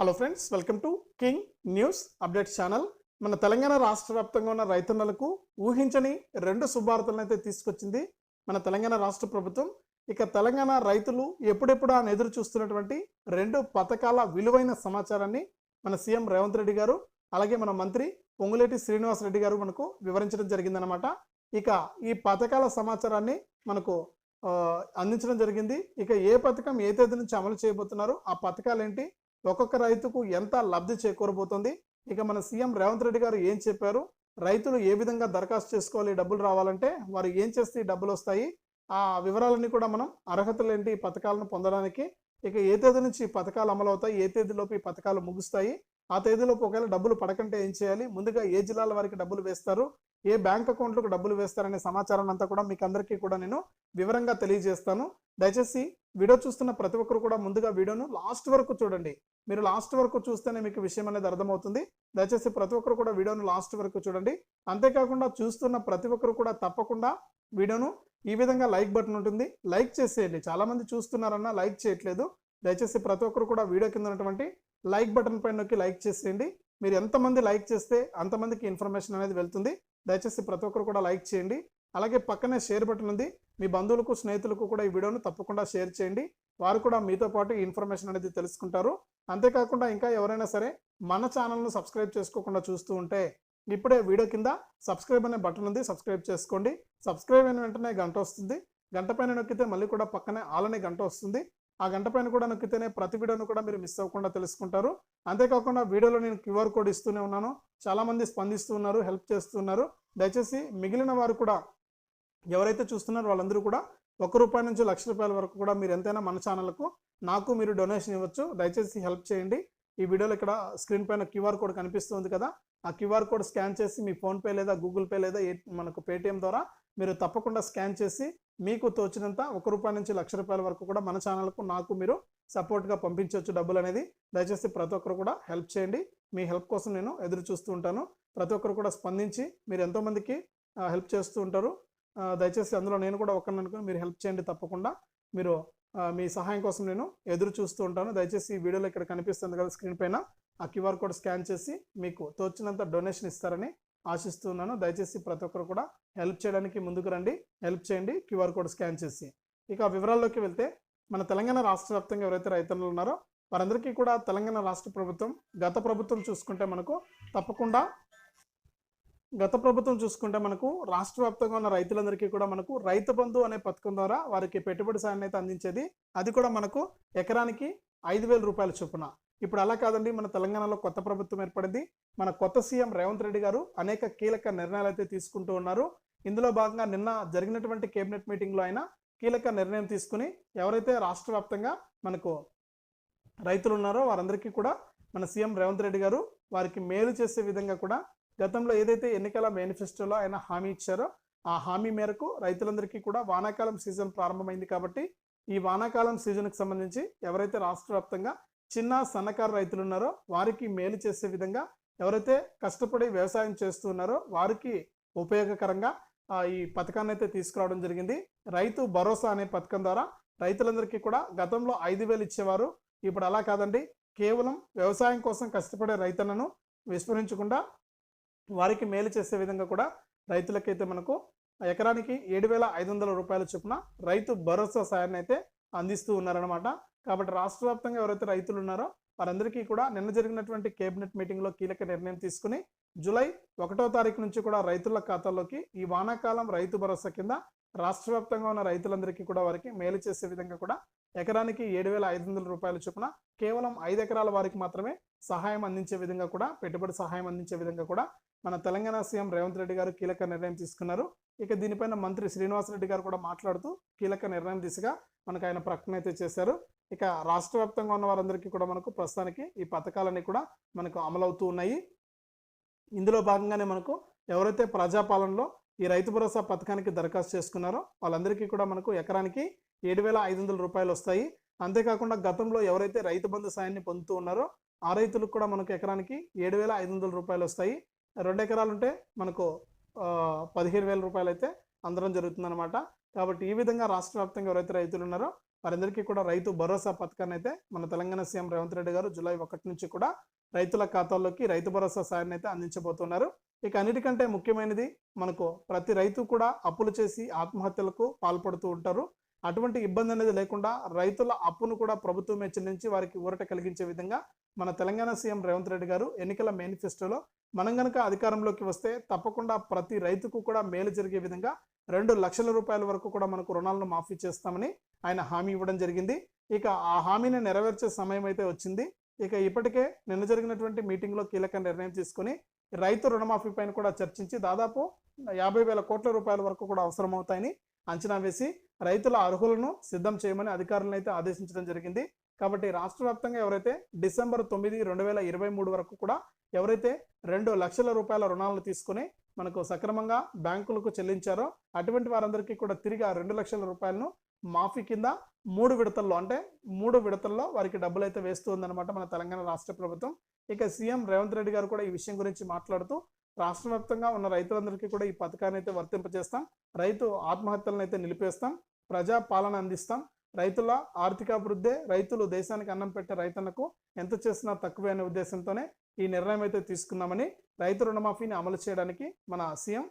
Hello friends welcome to king news update channel మన తెలంగాణ రాష్ట్ర వ్యాప్తంగా ఉన్న రైతన్నలకు ఊహించని రెండు శుభార్తలను అయితే తీసుకొచ్చింది మన తెలంగాణ రాష్ట్ర ప్రభుత్వం. ఇక తెలంగాణ రైతులు ఎప్పుడెప్పుడు అని ఎదురు చూస్తున్నటువంటి రెండు పథకాల విలువైన సమాచారాన్ని మన సీఎం రేవంత్ రెడ్డి గారు అలాగే మన మంత్రి పొంగులేటి శ్రీనివాస్ రెడ్డి గారు మనకు వివరించడం జరిగిందనమాట ఇక ఈ పథకాల సమాచారాన్ని మనకు అందించడం జరిగింది. ఇక ఏ పథకం ఏ తేదీ నుంచి అమలు చేయబోతున్నారు ఆ పథకాలు ఏంటి ఒక్కొక్క రైతుకు ఎంత లబ్ధి చేకూరబోతుంది? ఇక మన సీఎం రేవంత్ రెడ్డి గారు ఏం చెప్పారు? రైతులు ఏ విధంగా దరఖాస్తు చేసుకోవాలి? డబ్బులు రావాలంటే వారు ఏం చేస్తే డబ్బులు వస్తాయి? ఆ వివరాలన్నీ కూడా మనం అర్హతలు ఏంటి పథకాలను పొందడానికి ఇక ఏ తేదీ నుంచి పథకాలు అమలు అవుతాయి ఏ తేదీలోపు ఈ పథకాలు ముగుస్తాయి? ఆ తేదీలోపు ఒకవేళ డబ్బులు పడకంటే ఏం చేయాలి? ముందుగా ఏ జిల్లాల వారికి డబ్బులు వేస్తారు? ఏ బ్యాంక్ అకౌంట్లకు డబ్బులు వేస్తారనే సమాచారాన్ని అంతా కూడా మీకు అందరికీ కూడా నేను వివరంగా తెలియజేస్తాను. దయచేసి వీడియో చూస్తున్న ప్రతి ఒక్కరు కూడా ముందుగా వీడియోను లాస్ట్ వరకు చూడండి. మీరు లాస్ట్ వరకు చూస్తేనే మీకు విషయం అనేది అర్థమవుతుంది. దయచేసి ప్రతి ఒక్కరు కూడా వీడియోను లాస్ట్ వరకు చూడండి. అంతేకాకుండా చూస్తున్న ప్రతి ఒక్కరు కూడా తప్పకుండా వీడియోను ఈ విధంగా లైక్ బటన్ ఉంటుంది. లైక్ చేసేయండి. చాలామంది చూస్తున్నారన్నా లైక్ చేయట్లేదు. దయచేసి ప్రతి ఒక్కరు కూడా వీడియో కింద ఉన్నటువంటి లైక్ బటన్ పైన నొక్కి లైక్ చేసేయండి. మీరు ఎంతమంది లైక్ చేస్తే అంతమందికి ఇన్ఫర్మేషన్ అనేది వెళ్తుంది. దయచేసి ప్రతి ఒక్కరు కూడా లైక్ చేయండి. అలాగే పక్కనే షేర్ బటన్ ఉంది. మీ బంధువులకు స్నేహితులకు కూడా ఈ వీడియోను తప్పకుండా షేర్ చేయండి. వారు కూడా మీతో పాటు ఈ ఇన్ఫర్మేషన్ అనేది తెలుసుకుంటారు. అంతేకాకుండా ఇంకా ఎవరైనా సరే మన ఛానల్ను సబ్స్క్రైబ్ చేసుకోకుండా చూస్తూ ఉంటే ఇప్పుడే వీడియో కింద సబ్స్క్రైబ్ అనే బటన్ ఉంది. సబ్స్క్రైబ్ చేసుకోండి. సబ్స్క్రైబ్ అయిన వెంటనే గంట వస్తుంది. గంట పైన నొక్కితే మళ్ళీ కూడా పక్కనే ఆలనే గంట వస్తుంది. ఆ గంట పైన కూడా నొక్కితేనే ప్రతి వీడియోను కూడా మీరు మిస్ అవ్వకుండా తెలుసుకుంటారు. అంతేకాకుండా వీడియోలో నేను క్యూఆర్ కోడ్ ఇస్తూనే ఉన్నాను. చాలామంది స్పందిస్తున్నారు స్పందిస్తూ ఉన్నారు హెల్ప్ చేస్తున్నారు దయచేసి మిగిలిన వారు కూడా ఎవరైతే చూస్తున్నారో వాళ్ళందరూ కూడా ఒక రూపాయి నుంచి లక్ష రూపాయల వరకు కూడా మీరు ఎంతైనా మన ఛానల్కు నాకు మీరు డొనేషన్ ఇవ్వచ్చు. దయచేసి హెల్ప్ చేయండి. ఈ వీడియోలో ఇక్కడ స్క్రీన్ పైన క్యూఆర్ కోడ్ కనిపిస్తుంది కదా ఆ క్యూఆర్ కోడ్ స్కాన్ చేసి మీ ఫోన్పే లేదా గూగుల్ పే లేదా మనకు పేటిఎం ద్వారా మీరు తప్పకుండా స్కాన్ చేసి మీకు తోచినంత ఒక రూపాయి నుంచి లక్ష రూపాయల వరకు కూడా మన ఛానల్కు నాకు మీరు సపోర్ట్గా పంపించవచ్చు డబ్బులు అనేది. దయచేసి ప్రతి ఒక్కరు కూడా హెల్ప్ చేయండి. మీ హెల్ప్ కోసం నేను ఎదురు చూస్తూ ఉంటాను. ప్రతి ఒక్కరు కూడా స్పందించి మీరు ఎంతోమందికి హెల్ప్ చేస్తూ ఉంటారు. దయచేసి అందులో నేను కూడా ఒకరిని అనుకుని మీరు హెల్ప్ చేయండి తప్పకుండా. మీరు మీ సహాయం కోసం నేను ఎదురు చూస్తూ ఉంటాను. దయచేసి ఈ వీడియోలో ఇక్కడ కనిపిస్తుంది కదా స్క్రీన్ పైన. ఆ క్యూఆర్ కోడ్ స్కాన్ చేసి మీకు తోచినంత డొనేషన్ ఇస్తారని ఆశిస్తున్నాను దయచేసి ప్రతి ఒక్కరు కూడా హెల్ప్ చేయడానికి ముందుకు రండి. హెల్ప్ చేయండి. క్యూఆర్ కోడ్ స్కాన్ చేసి. ఇక ఆ వివరాల్లోకి వెళ్తే మన తెలంగాణ రాష్ట్ర వ్యాప్తంగా ఎవరైతే రైతులు ఉన్నారో వారందరికీ కూడా తెలంగాణ రాష్ట్ర ప్రభుత్వం గత ప్రభుత్వం చూసుకుంటే మనకు తప్పకుండా గత ప్రభుత్వం చూసుకుంటే మనకు రాష్ట్ర వ్యాప్తంగా ఉన్న రైతులందరికీ కూడా మనకు రైతు బంధు అనే పథకం ద్వారా వారికి పెట్టుబడి సాయాన్ని అయితే అందించేది. అది కూడా మనకు ఎకరానికి ఐదు వేల రూపాయల చొప్పున. ఇప్పుడు అలా కాదండి మన తెలంగాణలో కొత్త ప్రభుత్వం ఏర్పడింది. మన కొత్త సీఎం రేవంత్ రెడ్డి గారు అనేక కీలక నిర్ణయాలు అయితే తీసుకుంటూ ఉన్నారు. ఇందులో భాగంగా నిన్న జరిగినటువంటి కేబినెట్ మీటింగ్లో ఆయన కీలక నిర్ణయం తీసుకుని ఎవరైతే రాష్ట్ర వ్యాప్తంగా మనకు రైతులు ఉన్నారో వారందరికీ కూడా మన సీఎం రేవంత్ రెడ్డి గారు వారికి మేలు చేసే విధంగా కూడా గతంలో ఏదైతే ఎన్నికల మేనిఫెస్టోలో ఆయన హామీ ఇచ్చారో ఆ హామీ మేరకు రైతులందరికీ కూడా వానాకాలం సీజన్ ప్రారంభమైంది కాబట్టి ఈ వానాకాలం సీజన్కి సంబంధించి ఎవరైతే రాష్ట్ర వ్యాప్తంగా చిన్న సన్నకారు రైతులు ఉన్నారో వారికి మేలు చేసే విధంగా ఎవరైతే కష్టపడి వ్యవసాయం చేస్తున్నారో వారికి ఉపయోగకరంగా ఈ పథకాన్ని అయితే తీసుకురావడం జరిగింది. రైతు భరోసా అనే పథకం ద్వారా రైతులందరికీ కూడా గతంలో ఐదు వేలు ఇచ్చేవారు. ఇప్పుడు అలా కాదండి. కేవలం వ్యవసాయం కోసం కష్టపడే రైతులను విస్మరించకుండా వారికి మేలు చేసే విధంగా కూడా రైతులకైతే మనకు ఎకరానికి ఏడు వేల ఐదు వందల రూపాయల చొప్పున రైతు భరోసా సాయాన్ని అయితే అందిస్తూ ఉన్నారనమాట కాబట్టి రాష్ట్ర వ్యాప్తంగా ఎవరైతే రైతులు ఉన్నారో వారందరికీ కూడా నిన్న జరిగినటువంటి కేబినెట్ మీటింగ్లో కీలక నిర్ణయం తీసుకుని జూలై ఒకటో తారీఖు నుంచి కూడా రైతుల ఖాతాల్లోకి ఈ వానాకాలం రైతు భరోసా కింద రాష్ట్ర వ్యాప్తంగా ఉన్న రైతులందరికీ కూడా వారికి మేలు చేసే విధంగా కూడా ఎకరానికి ఏడు వేల ఐదు వందల రూపాయల చొప్పున కేవలం ఐదు ఎకరాల వారికి మాత్రమే సహాయం అందించే విధంగా కూడా పెట్టుబడి సహాయం అందించే విధంగా కూడా మన తెలంగాణ సీఎం రేవంత్ రెడ్డి గారు కీలక నిర్ణయం తీసుకున్నారు. ఇక దీనిపైన మంత్రి శ్రీనివాస్ రెడ్డి గారు కూడా మాట్లాడుతూ కీలక నిర్ణయం దిశగా మనకు ఆయన ప్రకటన అయితే చేశారు. ఇక రాష్ట్ర వ్యాప్తంగా ఉన్న వారందరికీ కూడా మనకు ప్రస్తుతానికి ఈ పథకాలన్నీ కూడా మనకు అమలవుతూ ఉన్నాయి. ఇందులో భాగంగానే మనకు ఎవరైతే ప్రజాపాలనలో ఈ రైతు భరోసా పథకానికి దరఖాస్తు చేసుకున్నారో వాళ్ళందరికీ కూడా మనకు ఎకరానికి ఏడు వేల ఐదు వందల రూపాయలు వస్తాయి. అంతేకాకుండా గతంలో ఎవరైతే రైతు బంధు సాయాన్ని పొందుతూ ఉన్నారో ఆ రైతులకు కూడా మనకు ఎకరానికి ఏడు వేల ఐదు వందల రూపాయలు వస్తాయి. రెండు ఎకరాలు ఉంటే మనకు పదిహేను వేల రూపాయలు అయితే అందడం జరుగుతుందన్నమాట. కాబట్టి ఈ విధంగా రాష్ట్ర వ్యాప్తంగా ఎవరైతే రైతులు ఉన్నారో వారందరికీ కూడా రైతు భరోసా పథకాన్ని అయితే మన తెలంగాణ సీఎం రేవంత్ రెడ్డి గారు జూలై ఒకటి నుంచి కూడా రైతుల ఖాతాల్లోకి రైతు భరోసా సాయాన్ని అయితే అందించబోతున్నారు. ఇక అన్నిటికంటే ముఖ్యమైనది మనకు ప్రతి రైతు కూడా అప్పులు చేసి ఆత్మహత్యలకు పాల్పడుతూ ఉంటారు. అటువంటి ఇబ్బంది అనేది లేకుండా రైతుల అప్పును కూడా ప్రభుత్వమే చెల్లించి వారికి ఊరట కలిగించే విధంగా మన తెలంగాణ సీఎం రేవంత్ రెడ్డి గారు ఎన్నికల మేనిఫెస్టోలో మనం గనక అధికారంలోకి వస్తే తప్పకుండా ప్రతి రైతుకు కూడా మేలు జరిగే విధంగా రెండు లక్షల రూపాయల వరకు కూడా మనకు రుణాలను మాఫీ చేస్తామని ఆయన హామీ ఇవ్వడం జరిగింది. ఇక ఆ హామీని నెరవేర్చే సమయం అయితే వచ్చింది. ఇక ఇప్పటికే నిన్న జరిగినటువంటి మీటింగ్లో కీలక నిర్ణయం తీసుకుని రైతు రుణమాఫీ పైన కూడా చర్చించి దాదాపు యాభై వేల కోట్ల రూపాయల వరకు కూడా అవసరమవుతాయని అంచనా వేసి రైతుల అర్హులను సిద్ధం చేయమని అధికారులను అయితే ఆదేశించడం జరిగింది. కాబట్టి రాష్ట్ర వ్యాప్తంగా ఎవరైతే డిసెంబర్ తొమ్మిది రెండు వేల ఇరవై మూడు వరకు కూడా ఎవరైతే రెండు లక్షల రూపాయల రుణాలను తీసుకుని మనకు సక్రమంగా బ్యాంకులకు చెల్లించారో అటువంటి వారందరికీ కూడా తిరిగి ఆ రెండు లక్షల రూపాయలను మాఫీ కింద మూడు విడతల్లో అంటే మూడు విడతల్లో వారికి డబ్బులు అయితే వేస్తుందన్నమాట మన తెలంగాణ రాష్ట్ర ప్రభుత్వం. ఇక సీఎం రేవంత్ రెడ్డి గారు కూడా ఈ విషయం గురించి మాట్లాడుతూ రాష్ట్ర వ్యాప్తంగా ఉన్న రైతులందరికీ కూడా ఈ పథకాన్ని అయితే వర్తింపజేస్తాం. రైతు ఆత్మహత్యలను అయితే నిలిపేస్తాం. ప్రజా పాలన అందిస్తాం. రైతుల ఆర్థికాభివృద్ధే రైతులు దేశానికి అన్నం పెట్టే రైతన్నకు ఎంత చేసినా తక్కువే అనే ఉద్దేశంతోనే ఈ నిర్ణయం అయితే తీసుకున్నామని రైతు రుణమాఫీని అమలు చేయడానికి మన సీఎం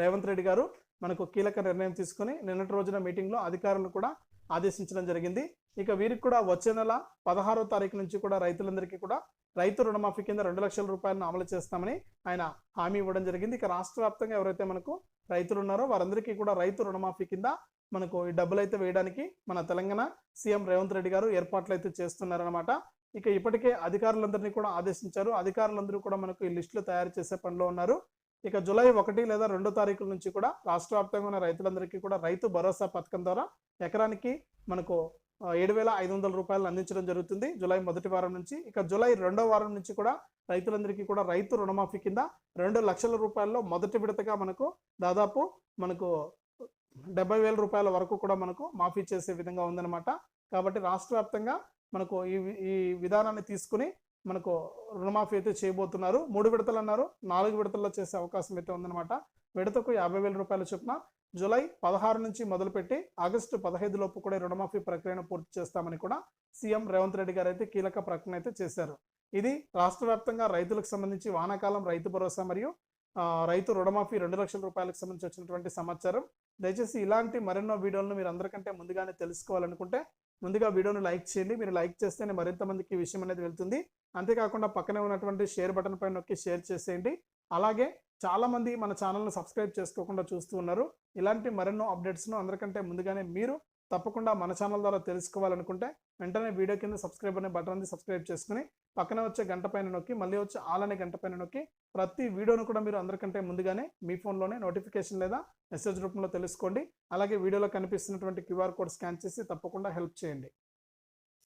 రేవంత్ రెడ్డి గారు మనకు కీలక నిర్ణయం తీసుకుని నిన్నటి రోజున మీటింగ్లో అధికారులు కూడా ఆదేశించడం జరిగింది. ఇక వీరికి కూడా వచ్చే నెల పదహారో తారీఖు నుంచి కూడా రైతులందరికీ కూడా రైతు రుణమాఫీ కింద రెండు లక్షల రూపాయలను అమలు చేస్తామని ఆయన హామీ ఇవ్వడం జరిగింది. ఇక రాష్ట్ర వ్యాప్తంగా ఎవరైతే మనకు రైతులు ఉన్నారో వారందరికీ కూడా రైతు రుణమాఫీ కింద మనకు ఈ డబ్బులు అయితే వేయడానికి మన తెలంగాణ సీఎం రేవంత్ రెడ్డి గారు ఏర్పాట్లు అయితే చేస్తున్నారనమాట ఇక ఇప్పటికే అధికారులందరినీ కూడా ఆదేశించారు. అధికారులందరూ కూడా మనకు ఈ లిస్టులు తయారు చేసే పనిలో ఉన్నారు. ఇక జూలై ఒకటి లేదా రెండో తారీఖుల నుంచి కూడా రాష్ట్ర వ్యాప్తంగా ఉన్న రైతులందరికీ కూడా రైతు భరోసా పథకం ద్వారా ఎకరానికి మనకు ఏడు వేల ఐదు వందల రూపాయలు అందించడం జరుగుతుంది జూలై మొదటి వారం నుంచి. ఇక జూలై రెండో వారం నుంచి కూడా రైతులందరికీ కూడా రైతు రుణమాఫీ కింద రెండు లక్షల రూపాయల్లో మొదటి విడతగా మనకు దాదాపు మనకు డెబ్బై వేల రూపాయల వరకు కూడా మనకు మాఫీ చేసే విధంగా ఉందన్నమాట. కాబట్టి రాష్ట్ర వ్యాప్తంగా మనకు ఈ ఈ విధానాన్ని తీసుకుని మనకు రుణమాఫీ అయితే చేయబోతున్నారు. మూడు విడతలు అన్నారు. నాలుగు విడతల్లో చేసే అవకాశం అయితే ఉందన్నమాట. విడతకు యాభై వేల రూపాయల చొప్పున జూలై పదహారు నుంచి మొదలుపెట్టి ఆగస్టు పదహైదు లోపు కూడా రుణమాఫీ ప్రక్రియను పూర్తి చేస్తామని కూడా సీఎం రేవంత్ రెడ్డి గారు అయితే కీలక ప్రకటన అయితే చేశారు. ఇది రాష్ట్ర వ్యాప్తంగా రైతులకు సంబంధించి వానాకాలం రైతు భరోసా మరియు రైతు రుణమాఫీ రెండు లక్షల రూపాయలకు సంబంధించి వచ్చినటువంటి సమాచారం. దయచేసి ఇలాంటి మరెన్నో వీడియోలను మీరు అందరికంటే ముందుగానే తెలుసుకోవాలనుకుంటే ముందుగా వీడియోను లైక్ చేయండి. మీరు లైక్ చేస్తేనే మరింత మందికి ఈ విషయం అనేది వెళ్తుంది. అంతేకాకుండా పక్కనే ఉన్నటువంటి షేర్ బటన్ పైన నొక్కి షేర్ చేసేయండి. అలాగే చాలామంది మన ఛానల్ను సబ్స్క్రైబ్ చేసుకోకుండా చూస్తూ ఉన్నారు. ఇలాంటి మరెన్నో అప్డేట్స్ను అందరికంటే ముందుగానే మీరు తప్పకుండా మన ఛానల్ ద్వారా తెలుసుకోవాలనుకుంటే వెంటనే వీడియో కింద సబ్స్క్రైబ్ అనే బటన్ ఉంది సబ్స్క్రైబ్ చేసుకుని పక్కన వచ్చే గంట పైన నొక్కి మళ్ళీ వచ్చే ఆల్ అనే గంట పైన నొక్కి ప్రతి వీడియోను కూడా మీరు అందరికంటే ముందుగానే మీ ఫోన్లోనే నోటిఫికేషన్ లేదా మెసేజ్ రూపంలో తెలుసుకోండి. అలాగే వీడియోలో కనిపిస్తున్నటువంటి క్యూఆర్ కోడ్ స్కాన్ చేసి తప్పకుండా హెల్ప్ చేయండి.